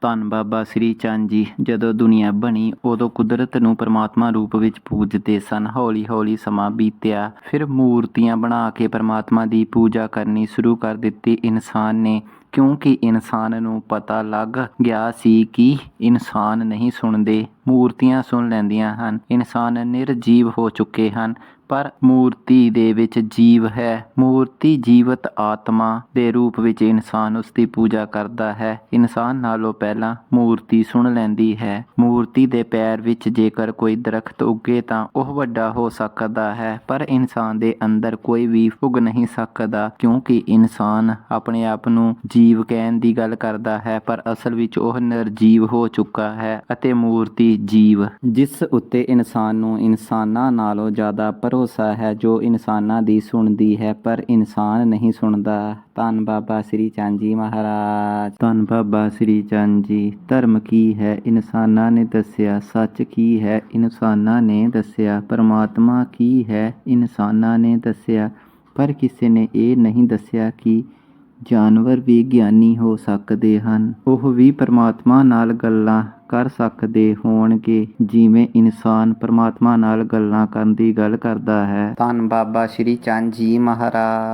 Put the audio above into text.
ਧੰਨ ਬਾਬਾ ਸ੍ਰੀ ਚੰਦ ਜੀ। ਜਦੋਂ ਦੁਨੀਆ ਬਣੀ, ਉਦੋਂ ਕੁਦਰਤ ਨੂੰ ਪਰਮਾਤਮਾ ਰੂਪ ਵਿੱਚ ਪੂਜਦੇ ਸਨ। ਹੌਲੀ ਹੌਲੀ ਸਮਾਂ ਬੀਤਿਆ। ਫਿਰ ਮੂਰਤੀਆਂ ਬਣਾ ਕੇ ਪਰਮਾਤਮਾ ਦੀ ਪੂਜਾ ਕਰਨੀ ਸ਼ੁਰੂ ਕਰ ਦਿੱਤੀ। ਇਨਸਾਨ ਨੇ, ਕਿਉਂਕਿ ਇਨਸਾਨ ਨੂੰ ਪਤਾ ਲੱਗ ਗਿਆ ਸੀ ਕਿ ਇਨਸਾਨ ਨਹੀਂ ਸੁਣਦੇ, ਮੂਰਤੀਆਂ ਸੁਣ ਲੈਂਦੀਆਂ ਹਨ। ਇਨਸਾਨ ਨਿਰਜੀਵ ਹੋ ਚੁੱਕੇ ਹਨ। ਪਰ ਮੂਰਤੀ ਦੇ ਵਿੱਚ ਜੀਵ ਹੈ। ਮੂਰਤੀ ਜੀਵਤ ਆਤਮਾ ਦੇ ਰੂਪ ਵਿੱਚ ਇਨਸਾਨ ਉਸ ਦੀ ਪੂਜਾ ਕਰਦਾ ਹੈ। ਇਨਸਾਨ ਨਾਲੋਂ ਪਹਿਲਾਂ ਮੂਰਤੀ ਸੁਣ ਲੈਂਦੀ ਹੈ। ਮੂਰਤੀ ਦੇ ਪੈਰ ਵਿੱਚ ਜੇਕਰ ਕੋਈ ਦਰਖਤ ਉੱਗੇ ਤਾਂ ਉਹ ਵੱਡਾ ਹੋ ਸਕਦਾ ਹੈ, ਪਰ ਇਨਸਾਨ ਦੇ ਅੰਦਰ ਕੋਈ ਵੀ ਉੱਗ ਨਹੀਂ ਸਕਦਾ, ਕਿਉਂਕਿ ਇਨਸਾਨ ਆਪਣੇ ਆਪ ਨੂੰ ਜੀਵ ਕਹਿਣ ਦੀ ਗੱਲ ਕਰਦਾ ਹੈ, ਪਰ ਅਸਲ ਵਿੱਚ ਉਹ ਨਿਰਜੀਵ ਹੋ ਚੁੱਕਾ ਹੈ ਅਤੇ ਮੂਰਤੀ ਜੀਵ। ਜਿਸ ਉੱਤੇ ਇਨਸਾਨ ਨੂੰ ਇਨਸਾਨਾਂ ਨਾਲੋਂ ਜ਼ਿਆਦਾ ਭਰੋਸਾ ਹੈ, ਜੋ ਇਨਸਾਨਾਂ ਦੀ ਸੁਣਦੀ ਹੈ, ਪਰ ਇਨਸਾਨ ਨਹੀਂ ਸੁਣਦਾ। ਧੰਨ ਬਾਬਾ ਸ੍ਰੀ ਚੰਦ ਜੀ ਮਹਾਰਾਜ। ਧੰਨ ਬਾਬਾ ਸ੍ਰੀ ਚੰਦ ਜੀ ਧਰਮ ਕੀ ਹੈ? ਇਨਸਾਨਾਂ ਨੇ ਦੱਸਿਆ, ਸੱਚ ਕੀ ਹੈ? ਇਨਸਾਨਾਂ ਨੇ ਦੱਸਿਆ, ਪਰਮਾਤਮਾ ਕੀ ਹੈ? ਇਨਸਾਨਾਂ ਨੇ ਦੱਸਿਆ, ਪਰ ਕਿਸੇ ਨੇ ਇਹ ਨਹੀਂ ਦੱਸਿਆ ਕਿ ਜਾਨਵਰ ਵੀ ਗਿਆਨੀ ਹੋ ਸਕਦੇ ਹਨ। ਉਹ ਵੀ ਪਰਮਾਤਮਾ ਨਾਲ ਗੱਲਾਂ ਕਰ ਸਕਦੇ ਹੋਣਗੇ। ਜਿਵੇਂ ਇਨਸਾਨ ਪਰਮਾਤਮਾ ਨਾਲ ਗੱਲਾਂ ਕਰਨ ਦੀ ਗੱਲ ਕਰਦਾ ਹੈ। ਧੰਨ ਬਾਬਾ ਸ਼੍ਰੀ ਚੰਦ ਜੀ ਮਹਾਰਾਜ।